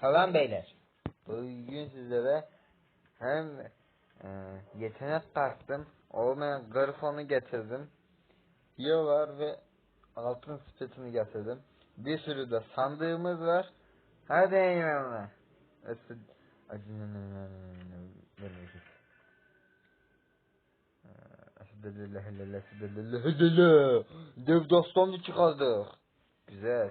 Selam beyler. Bugün sizlere hem e, yetenek taktım, olmayan grifonu getirdim. Var ve altın sepetini getirdim. Bir sürü de sandığımız var. Hadi eyvallah. Dev dostonu çıkardık. Güzel.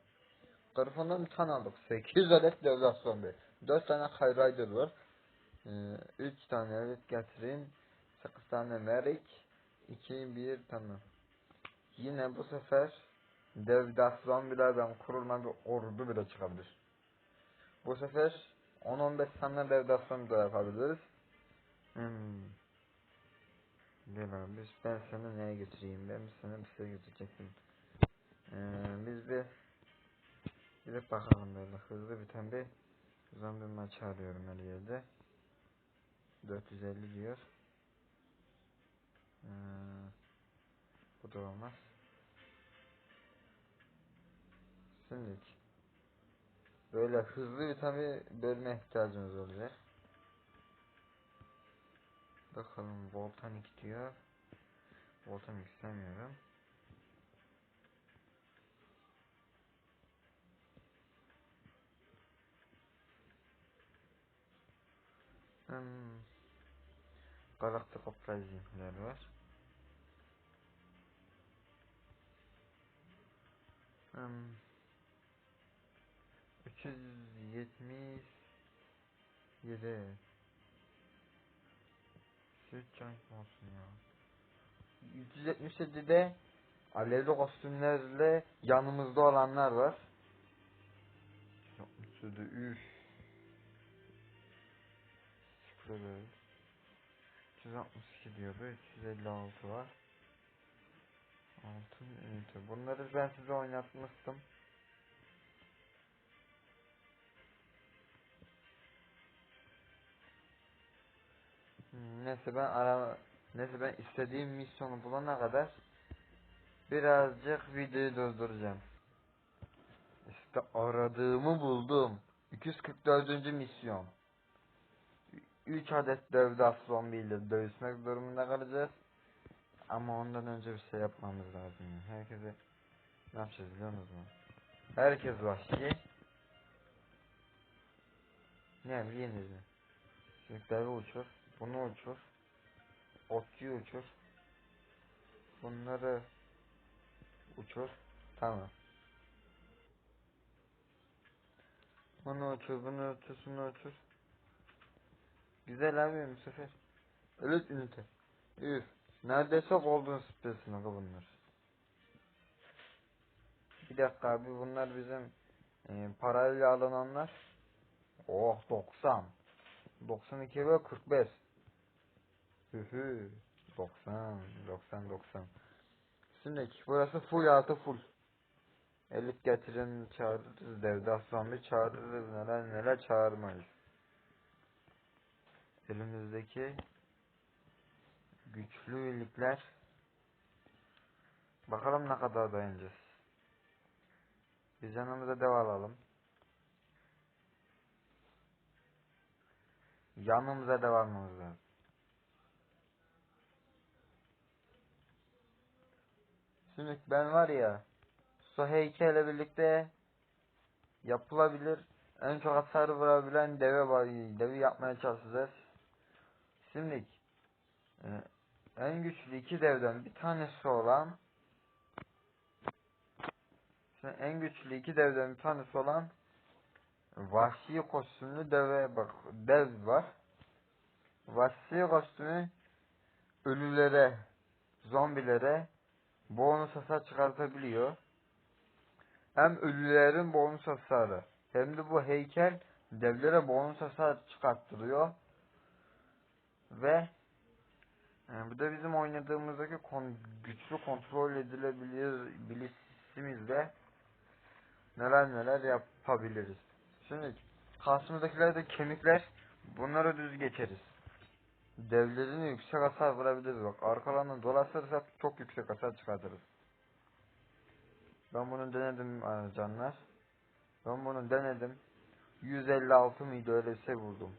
Ben de sandıklar ta, sandıklar sonuna geldik. Şimdi bizim bir tane bir derdimiz mi vardı, bir şeyimiz mi vardı, biz de bir halledecektik ya. Orada devdat sonu çıkardık he. Ben bir tane devdat sonu aldıydım. Bir, bir gidip bakalım devdat son bir ne kadar. Hı hı devdat son bilir. Bir sürü olmuş he. Kırfandan bir tane aldık. 8 adet devlet zombi. 4 tane Hayrider var. 3 ee, tane evet getirin. 8 tane Merik. 2 1 tamam. Yine bu sefer devlet zombilerden kurulma bir ordu bile çıkabilir. Bu sefer 10-15 tane devlet zombi de yapabiliriz. Hmm. Gel abi ben seni neye götüreyim? Ben sana bir şey götürecektim. Ee, biz bir Gidip bakalım böyle hızlı biten bir zombi maçı arıyorum her yerde. 450 diyor. Ee, bu da olmaz. Şimdi böyle hızlı biten bir bölme ihtiyacımız olacak. Bakalım Voltanik diyor. Voltanik istemiyorum. Hmm. Galaktik Uprising'ler var. Hmm. 377 Süt cank olsun ya. 377'de alevli kostümlerle yanımızda olanlar var. 367 üf. Şöyle 362 diyor bu 356 var. Altın ünite. Bunları ben size oynatmıştım. Neyse ben ara neyse ben istediğim misyonu bulana kadar birazcık videoyu durduracağım. İşte aradığımı buldum. 244. misyon. 3 adet devdas zombiyle dövüşmek durumunda kalacağız. Ama ondan önce bir şey yapmamız lazım. Herkese ne yapacağız biliyor musunuz? Herkes vahşi. Ne bileyiniz mi? Sürükleri uçur. Bunu uçur. Otçuyu uçur. Bunları uçur. Tamam. Bunu uçur, bunu uçur, bunu uçur. Güzel abi bu sefer. Evet ünite. Üf. Neredeyse golden space'in aga bunlar. Bir dakika abi bunlar bizim e, parayla alınanlar. Oh 90. 92 ve 45. Hühü. 90, 90, 90. Şimdi burası full artı full. Elit getirin çağırırız devde aslan bir çağırırız neler neler çağırmayız elimizdeki güçlü birlikler bakalım ne kadar dayanacağız. Biz yanımıza dev alalım. Yanımıza dev almamız lazım. Şimdi ben var ya su heykelle birlikte yapılabilir en çok hasar vurabilen deve. Devi yapmaya çalışacağız. Şimdi e, en güçlü iki devden bir tanesi olan en güçlü iki devden bir tanesi olan vahşi kostümlü deve bak dev var. Vahşi kostümü ölülere, zombilere bonus hasar çıkartabiliyor. Hem ölülerin bonus hasarı hem de bu heykel devlere bonus hasar çıkarttırıyor. Ve e, bu da bizim oynadığımızdaki kon güçlü kontrol edilebilir bilisimizle neler neler yapabiliriz. Şimdi karşımızdakiler de kemikler. Bunları düz geçeriz. Devlerini yüksek hasar vurabiliriz. Bak arkalarından dolaşırsak çok yüksek hasar çıkartırız. Ben bunu denedim e, canlar. Ben bunu denedim. 156 mıydı öyle bir şey buldum.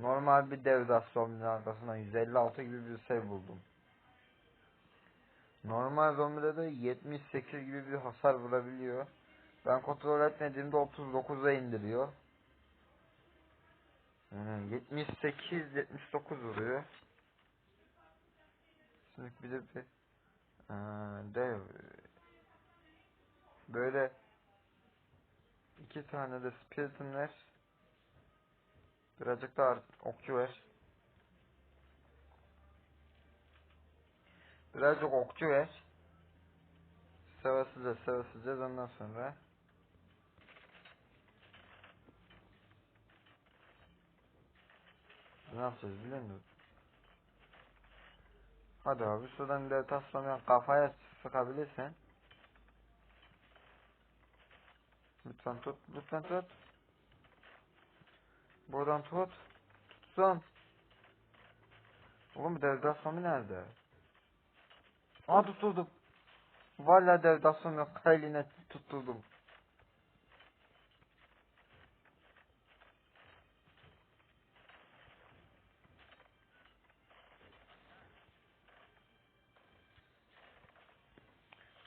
Normal bir dev zombinin arkasından 156 gibi bir şey buldum. Normal zombide de 78 gibi bir hasar vurabiliyor. Ben kontrol etmediğimde 39'a indiriyor. Yani 78 79 vuruyor. Şimdi bir de bir ee, dev böyle iki tane de spiritin ver. Birazcık da okçu ver. Birazcık okçu ver. Savaşacağız, savaşacağız ondan sonra. Ne yapacağız biliyor musun? Hadi abi şuradan bir taslamayan kafaya sıkabilirsen. Lütfen tut, lütfen tut. Buradan tut. Tutsun. Oğlum devdasyonu nerede? Aa tutuldum. Valla devdasyon yok. Eline tutuldum.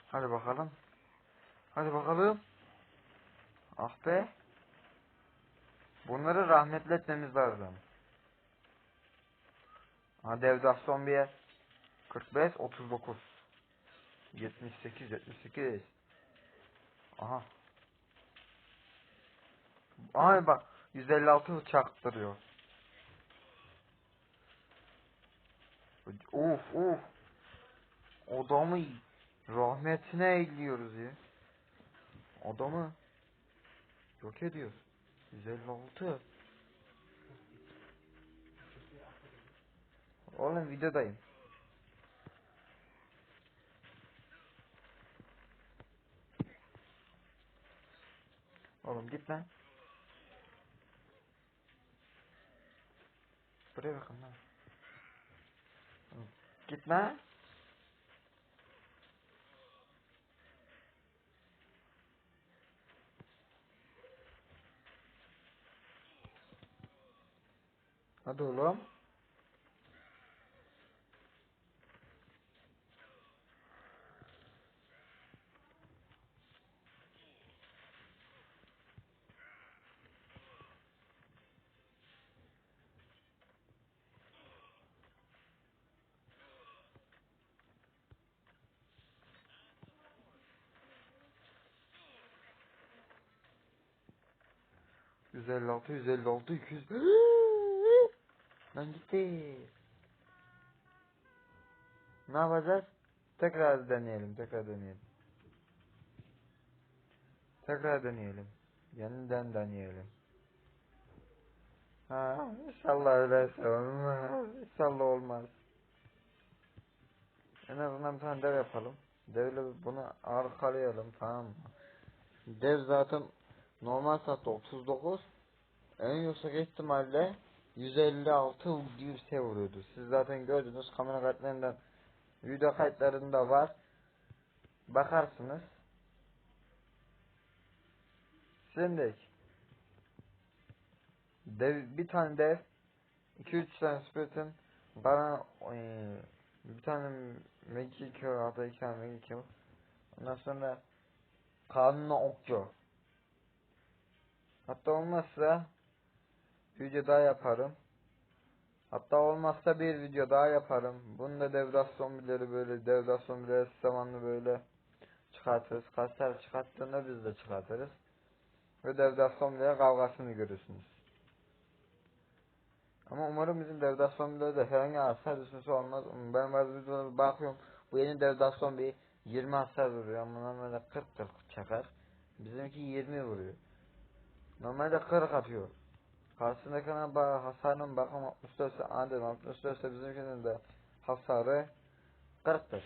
Hadi bakalım. Hadi bakalım. Ah be. Bunları rahmetli etmemiz lazım. Ha devdah zombiye 45 39 78 78 Aha. Aha bak 156 çaktırıyor. Uf uf. Adamı rahmetine eğiliyoruz ya. Adamı yok ediyoruz. 156. Oğlum videodayım. Oğlum git lan. Buraya bakın lan. Git lan. Hadi oğlum. Yüz elli altı, yüz elli altı, iki yüz... Lan gitti. Ne yapacağız? Tekrar deneyelim, tekrar deneyelim. Tekrar deneyelim. Yeniden deneyelim. Ha, inşallah öyleyse olmaz. İnşallah olmaz. En azından bir tane dev yapalım. Devle bunu arkalayalım tamam mı? Dev zaten normal saatte 39. En yüksek ihtimalle 156 gibi bir şey vuruyordu. Siz zaten gördünüz kamera kayıtlarından video kayıtlarında var. Bakarsınız. Şimdi dev, bir tane dev 2-3 tane spiritin bana e, bir tane Magic Kill hatta iki tane Magic Kill ondan sonra kanuna okçu hatta olmazsa video daha yaparım. Hatta olmazsa bir video daha yaparım. Bunu da devras zombileri böyle devras zombileri zamanlı böyle çıkartırız. Kaçlar çıkarttığında biz de çıkartırız. Ve devras zombileri kavgasını görürsünüz. Ama umarım bizim devras zombilerde herhangi hasar düşmesi olmaz. Ben bazı videolara bakıyorum. Bu yeni devras zombi 20 hasar vuruyor ama normalde 40 40 çakar. Bizimki 20 vuruyor. Normalde 40 atıyor. Karşısındakine bak hasarının bakım 64 ise Adem 64 ise bizimkinin de hasarı 40'tır.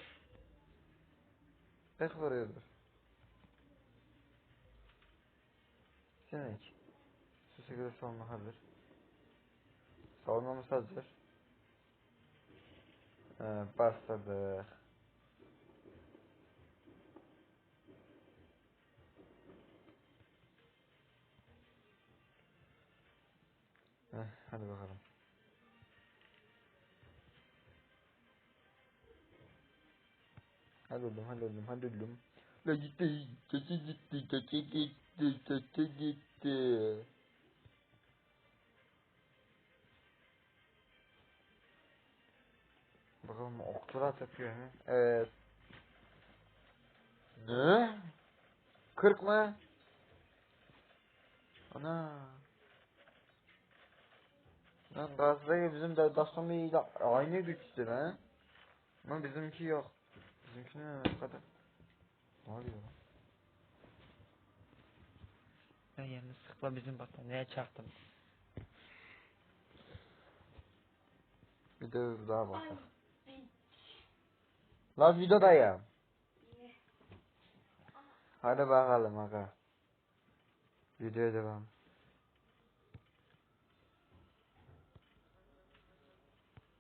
40 vuruyordur. Şimdi şu şekilde savunma hazır. Savunmamız hazır. Ee, bastırdık. Hadi bakalım. Hadi oğlum, hadi oğlum, hadi. La gitti, keçi gitti, keçi gitti, keçi gitti. Bakalım okçular yapıyor mu? Evet. Ne? 40 mı? Ana. Lan Gazze'ye bizim de Bey'le aynı güçtü lan. Ama bizimki yok. Bizimki ne kadar? Ne oluyor lan? Ben yanlışlıkla bizim bataryaya çaktım. Bir de daha bakalım. La videodayım. Hadi bakalım aga. Videoya devam.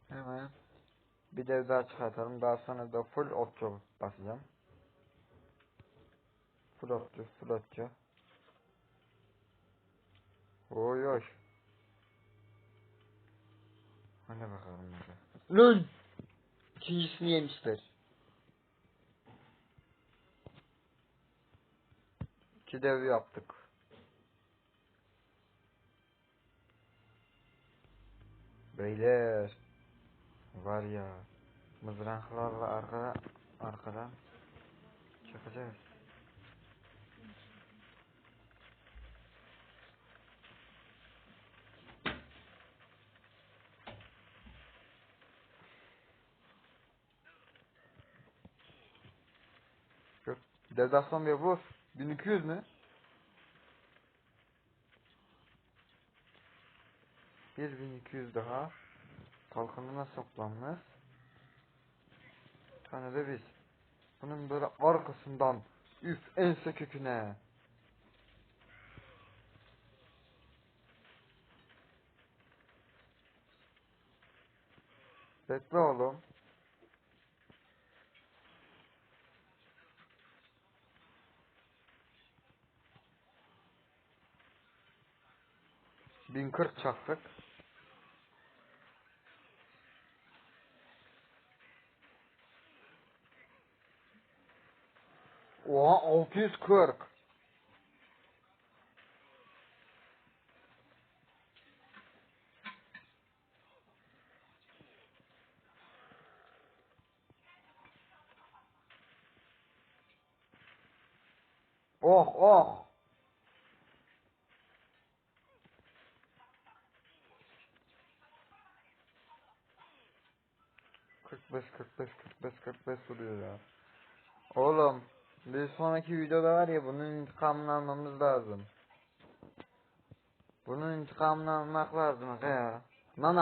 Hemen bir dev daha çıkartalım. Daha sonra da full okçu basacağım. Full okçu, full okçu. Oy oy. Hadi bakalım. Lan! İkincisini yemişler. İki dev yaptık. Beyler. Var ya. Mızraklarla arkada arkadan çıkacağız. Yok. Devdastan bir vur. 1200 mü? Bir bin iki yüz daha. Kalkanına saplanmış. Bir tane de biz. Bunun böyle arkasından üf ense köküne. Bekle oğlum. Bin kırk çaktık. 640. Oh oh. Kırk beş, kırk beş, kırk beş, kırk beş vuruyor ya. Oğlum, bir sonraki videoda var ya bunun intikamını almamız lazım. Bunun intikamını almak lazım ya. Lan